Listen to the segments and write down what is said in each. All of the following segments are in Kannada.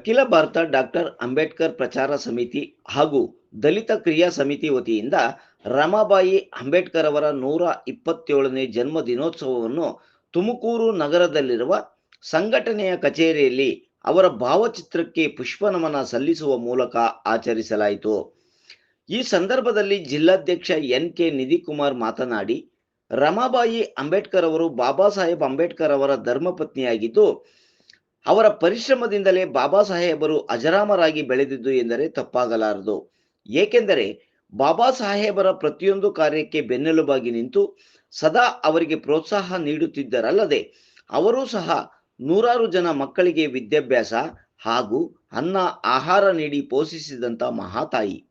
ಅಖಿಲ ಭಾರತ ಡಾಕ್ಟರ್ ಅಂಬೇಡ್ಕರ್ ಪ್ರಚಾರ ಸಮಿತಿ ಹಾಗೂ ದಲಿತ ಕ್ರಿಯಾ ಸಮಿತಿ ವತಿಯಿಂದ ರಮಾಬಾಯಿ ಅಂಬೇಡ್ಕರ್ ಅವರ ನೂರ ಇಪ್ಪತ್ತೇಳನೇ ಜನ್ಮ ದಿನೋತ್ಸವವನ್ನು ತುಮಕೂರು ನಗರದಲ್ಲಿರುವ ಸಂಘಟನೆಯ ಕಚೇರಿಯಲ್ಲಿ ಅವರ ಭಾವಚಿತ್ರಕ್ಕೆ ಪುಷ್ಪ ನಮನ ಸಲ್ಲಿಸುವ ಮೂಲಕ ಆಚರಿಸಲಾಯಿತು. ಈ ಸಂದರ್ಭದಲ್ಲಿ ಜಿಲ್ಲಾಧ್ಯಕ್ಷ ಎನ್ ಕೆ ನಿಧಿಕುಮಾರ್ ಮಾತನಾಡಿ, ರಮಾಬಾಯಿ ಅಂಬೇಡ್ಕರ್ ಅವರು ಬಾಬಾ ಸಾಹೇಬ್ ಅಂಬೇಡ್ಕರ್ ಅವರ ಧರ್ಮಪತ್ನಿಯಾಗಿದ್ದು ಅವರ ಪರಿಶ್ರಮದಿಂದಲೇ ಬಾಬಾ ಸಾಹೇಬರು ಅಜರಾಮರಾಗಿ ಬೆಳೆದಿದ್ದು ಎಂದರೆ ತಪ್ಪಾಗಲಾರದು. ಏಕೆಂದರೆ ಬಾಬಾ ಸಾಹೇಬರ ಪ್ರತಿಯೊಂದು ಕಾರ್ಯಕ್ಕೆ ಬೆನ್ನೆಲುಬಾಗಿ ನಿಂತು ಸದಾ ಅವರಿಗೆ ಪ್ರೋತ್ಸಾಹ ನೀಡುತ್ತಿದ್ದರಲ್ಲದೆ ಅವರೂ ಸಹ ನೂರಾರು ಜನ ಮಕ್ಕಳಿಗೆ ವಿದ್ಯಾಭ್ಯಾಸ ಹಾಗೂ ಅನ್ನ, ಆಹಾರ ನೀಡಿ ಪೋಷಿಸಿದಂಥ ಮಹಾತಾಯಿ.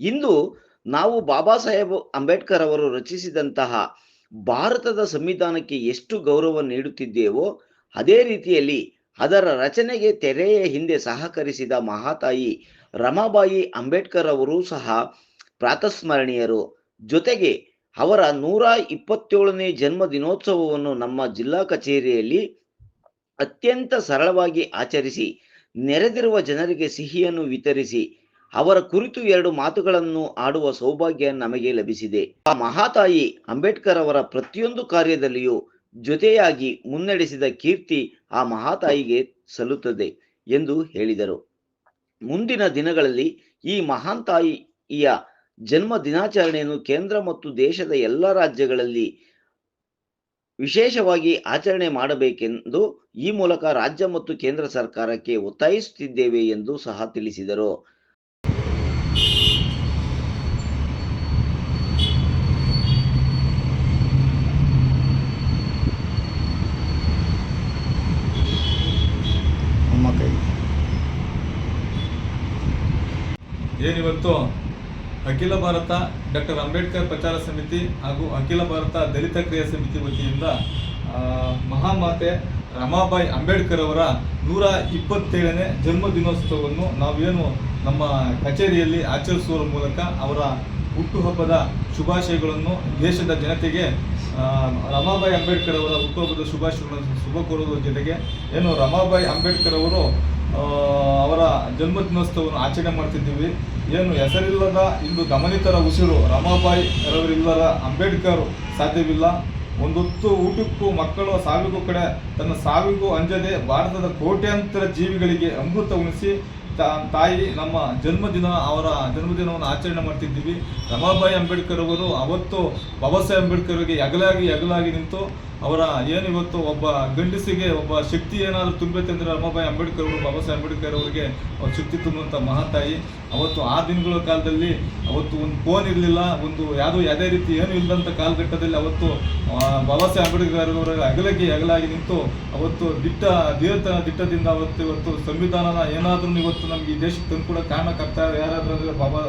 ಇಂದು ನಾವು ಬಾಬಾ ಸಾಹೇಬ್ ಅಂಬೇಡ್ಕರ್ ಅವರು ರಚಿಸಿದಂತಹ ಭಾರತದ ಸಂವಿಧಾನಕ್ಕೆ ಎಷ್ಟು ಗೌರವ ನೀಡುತ್ತಿದ್ದೇವೋ ಅದೇ ರೀತಿಯಲ್ಲಿ ಅದರ ರಚನೆಗೆ ತೆರೆಯ ಹಿಂದೆ ಸಹಕರಿಸಿದ ಮಹಾತಾಯಿ ರಮಾಬಾಯಿ ಅಂಬೇಡ್ಕರ್ ಅವರು ಸಹ ಪ್ರಾತಸ್ಮರಣೀಯರು. ಜೊತೆಗೆ ಅವರ ನೂರ ಇಪ್ಪತ್ತೇಳನೇ ಜನ್ಮ ದಿನೋತ್ಸವವನ್ನು ನಮ್ಮ ಜಿಲ್ಲಾ ಕಚೇರಿಯಲ್ಲಿ ಅತ್ಯಂತ ಸರಳವಾಗಿ ಆಚರಿಸಿ, ನೆರೆದಿರುವ ಜನರಿಗೆ ಸಿಹಿಯನ್ನು ವಿತರಿಸಿ, ಅವರ ಕುರಿತು ಎರಡು ಮಾತುಗಳನ್ನು ಆಡುವ ಸೌಭಾಗ್ಯ ನಮಗೆ ಲಭಿಸಿದೆ. ಆ ಮಹಾತಾಯಿ ಅಂಬೇಡ್ಕರ್ ಅವರ ಪ್ರತಿಯೊಂದು ಕಾರ್ಯದಲ್ಲಿಯೂ ಜೊತೆಯಾಗಿ ಮುನ್ನಡೆಸಿದ ಕೀರ್ತಿ ಆ ಮಹಾತಾಯಿಗೆ ಸಲ್ಲುತ್ತದೆ ಎಂದು ಹೇಳಿದರು. ಮುಂದಿನ ದಿನಗಳಲ್ಲಿ ಈ ಮಹಾನ್ ತಾಯಿಯ ಜನ್ಮ ದಿನಾಚರಣೆಯನ್ನು ಕೇಂದ್ರ ಮತ್ತು ದೇಶದ ಎಲ್ಲ ರಾಜ್ಯಗಳಲ್ಲಿ ವಿಶೇಷವಾಗಿ ಆಚರಣೆ ಮಾಡಬೇಕೆಂದು ಈ ಮೂಲಕ ರಾಜ್ಯ ಮತ್ತು ಕೇಂದ್ರ ಸರ್ಕಾರಕ್ಕೆ ಒತ್ತಾಯಿಸುತ್ತಿದ್ದೇವೆ ಎಂದು ಸಹ ತಿಳಿಸಿದರು ನಮ್ಮ ಕೈ ಏನಿವತ್ತು ಅಖಿಲ ಭಾರತ ಡಾಕ್ಟರ್ ಅಂಬೇಡ್ಕರ್ ಪ್ರಚಾರ ಸಮಿತಿ ಹಾಗೂ ಅಖಿಲ ಭಾರತ ದಲಿತ ಕ್ರಿಯಾ ಸಮಿತಿ ವತಿಯಿಂದ ಮಹಾಮಾತೆ ರಮಾಬಾಯಿ ಅಂಬೇಡ್ಕರ್ ಅವರ ನೂರ ಇಪ್ಪತ್ತೇಳನೇ ಜನ್ಮ ದಿನೋತ್ಸವವನ್ನು ನಾವೇನು ನಮ್ಮ ಕಚೇರಿಯಲ್ಲಿ ಆಚರಿಸುವ ಮೂಲಕ ಅವರ ಹುಟ್ಟುಹಬ್ಬದ ಶುಭಾಶಯಗಳನ್ನು ದೇಶದ ಜನತೆಗೆ ರಮಾಬಾಯಿ ಅಂಬೇಡ್ಕರ್ ಅವರ ಹುಟ್ಟುಹಬ್ಬದ ಶುಭಾಶಯಗಳನ್ನು, ಶುಭ ಕೋರುವುದರ ಜೊತೆಗೆ, ಏನು ರಮಾಬಾಯಿ ಅಂಬೇಡ್ಕರ್ ಅವರು ಆ, ಅವರ ಜನ್ಮ ದಿನೋತ್ಸವವನ್ನು ಆಚರಣೆ ಮಾಡ್ತಿದ್ದೀವಿ. ಏನು ಹೆಸರಿಲ್ಲದ ಇಂದು ಗಮನಿತರ ಉಸಿರು ರಮಾಬಾಯಿ ರವರಿಲ್ಲದ ಅಂಬೇಡ್ಕರ್ ಸಾಧ್ಯವಿಲ್ಲ. ಒಂದೊತ್ತು ಊಟಕ್ಕೂ ಮಕ್ಕಳು ಸಾವಿಗೂ ಕಡೆ ತನ್ನ ಸಾವಿಗೂ ಅಂಜದೆ ಭಾರತದ ಕೋಟ್ಯಾಂತರ ಜೀವಿಗಳಿಗೆ ಅಮೃತ ಉಣಿಸಿ ತಾಯಿ ನಮ್ಮ ಜನ್ಮದಿನ ಅವರ ಜನ್ಮದಿನವನ್ನು ಆಚರಣೆ ಮಾಡ್ತಿದ್ದೀವಿ. ರಮಾಬಾಯಿ ಅಂಬೇಡ್ಕರ್ ಅವರು ಅವತ್ತು ಬಾಬಾ ಸಾಹೇಬ್ ಅಂಬೇಡ್ಕರ್ ಅವರಿಗೆ ಹಗಲಾಗಿ ಎಗಲಾಗಿ ನಿಂತು ಅವರ ಏನು ಇವತ್ತು ಒಬ್ಬ ಗಂಡಸಿಗೆ ಒಬ್ಬ ಶಕ್ತಿ ಏನಾದರೂ ತುಂಬೈತೆ ಅಂದರೆ ರಮಾಬಾಯಿ ಅಂಬೇಡ್ಕರ್ ಅವರು, ಬಾಬಾ ಸಾಹೇಬ್ ಅಂಬೇಡ್ಕರ್ ಅವರಿಗೆ ಒಂದು ಶಕ್ತಿ ತುಂಬುವಂಥ ಮಹಾತಾಯಿ. ಅವತ್ತು ಆ ದಿನಗಳ ಕಾಲದಲ್ಲಿ ಅವತ್ತು ಒಂದು ಫೋನ್ ಇರಲಿಲ್ಲ, ಒಂದು ಯಾವುದೋ ಯಾವುದೇ ರೀತಿ ಏನು ಇಲ್ಲದಂಥ ಕಾಲಘಟ್ಟದಲ್ಲಿ ಅವತ್ತು ಬಾಬಾ ಸಾಹೇಬ್ ಅಂಬೇಡ್ಕರ್ ಅವರ ಅಗಲಗಿ ಅಗಲಾಗಿ ನಿಂತು ಅವತ್ತು ದಿಟ್ಟ ದೇವತನ ದಿಟ್ಟದಿಂದ ಅವತ್ತು ಇವತ್ತು ಸಂವಿಧಾನನ ಏನಾದರೂ ಇವತ್ತು ನಮಗೆ ಈ ದೇಶಕ್ಕೆ ತಂದು ಕಾರಣಕ್ಕಾಗ್ತಾ ಯಾರಾದರೂ ಅಂದರೆ ಬಾಬಾ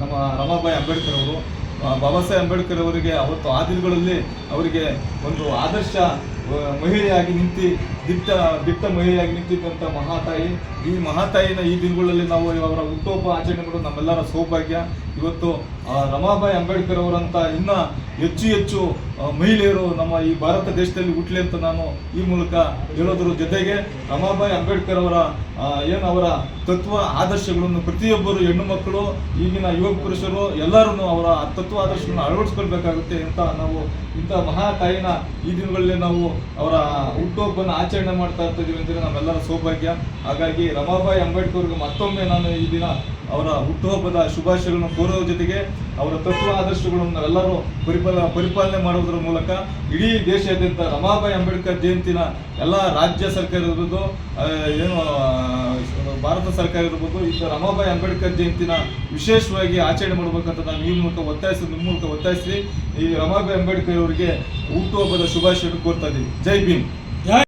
ನಮ್ಮ ರಮಾಬಾಯಿ ಅಂಬೇಡ್ಕರ್ ಅವರು ಬಾಬಾ ಸಾಹೇಬ್ ಅಂಬೇಡ್ಕರ್ ಅವರಿಗೆ ಅವತ್ತು ಆ ದಿನಗಳಲ್ಲಿ ಅವರಿಗೆ ಒಂದು ಆದರ್ಶ ಮಹಿಳೆಯಾಗಿ ನಿಂತು, ದಿಟ್ಟ ದಿಟ್ಟ ಮಹಿಳೆಯಾಗಿ ನಿಂತಿದ್ದಂಥ ಮಹಾತಾಯಿ. ಈ ಮಹಾತಾಯಿನ ಈ ದಿನಗಳಲ್ಲಿ ನಾವು ಅವರ ಹುಟ್ಟುಹಬ್ಬ ಆಚರಣೆ ಮಾಡೋದು ನಮ್ಮೆಲ್ಲರ ಸೌಭಾಗ್ಯ. ಇವತ್ತು ರಮಾಬಾಯಿ ಅಂಬೇಡ್ಕರ್ ಅವರಂತ ಇನ್ನ ಹೆಚ್ಚು ಹೆಚ್ಚು ಮಹಿಳೆಯರು ನಮ್ಮ ಈ ಭಾರತ ದೇಶದಲ್ಲಿ ಹುಟ್ಟಲಿ ಅಂತ ನಾನು ಈ ಮೂಲಕ ಹೇಳೋದ್ರ ಜೊತೆಗೆ ರಮಾಬಾಯಿ ಅಂಬೇಡ್ಕರ್ ಅವರ ಏನು ಅವರ ತತ್ವ, ಆದರ್ಶಗಳನ್ನು ಪ್ರತಿಯೊಬ್ಬರು ಹೆಣ್ಣು ಮಕ್ಕಳು, ಈಗಿನ ಯುವಕ ಪುರುಷರು ಎಲ್ಲರೂ ಅವರ ತತ್ವ, ಆದರ್ಶಗಳನ್ನು ಅಳವಡಿಸ್ಕೊಳ್ಬೇಕಾಗುತ್ತೆ ಅಂತ ನಾವು ಇಂಥ ಮಹಾ ತಾಯಿನ ಈ ದಿನಗಳಲ್ಲಿ ನಾವು ಅವರ ಹುಟ್ಟುಹಬ್ಬನ ಆಚರಣೆ ಮಾಡ್ತಾ ಇರ್ತಿದ್ದೀವಿ ಅಂದರೆ ನಮ್ಮೆಲ್ಲರ ಸೌಭಾಗ್ಯ. ಹಾಗಾಗಿ ರಮಾಬಾಯಿ ಅಂಬೇಡ್ಕರ್ ಅವ್ರಿಗೆ ಮತ್ತೊಮ್ಮೆ ನಾನು ಈ ದಿನ ಅವರ ಹುಟ್ಟುಹಬ್ಬದ ಶುಭಾಶಯಗಳನ್ನು ಕೋರುವ ಜೊತೆಗೆ ಅವರ ತತ್ವ ಆದರ್ಶಗಳನ್ನು ನಾವೆಲ್ಲರೂ ಪರಿಪಾಲ, ಪರಿಪಾಲನೆ ಮಾಡುವುದರ ಮೂಲಕ ಇಡೀ ದೇಶಾದ್ಯಂತ ರಮಾಬಾಯಿ ಅಂಬೇಡ್ಕರ್ ಜಯಂತಿನ ಎಲ್ಲ ರಾಜ್ಯ ಸರ್ಕಾರ ಇರ್ಬೋದು ಏನು ಭಾರತ ಸರ್ಕಾರ ಇರ್ಬೋದು ಈಗ ರಮಾಬಾಯಿ ಅಂಬೇಡ್ಕರ್ ಜಯಂತಿನ ವಿಶೇಷವಾಗಿ ಆಚರಣೆ ಮಾಡಬೇಕಂತ ನಾನು ಈ ಮೂಲಕ ಒತ್ತಾಯಿಸಿ, ನಿಮ್ಮ ಮೂಲಕ ಒತ್ತಾಯಿಸಿ ಈ ರಮಾಬಾಯಿ ಅಂಬೇಡ್ಕರ್ ಅವರಿಗೆ ಹುಟ್ಟುಹಬ್ಬದ ಶುಭಾಶಯವನ್ನು ಕೋರ್ತಾ ಇದ್ದೀವಿ. ಜೈ ಭೀಮ್.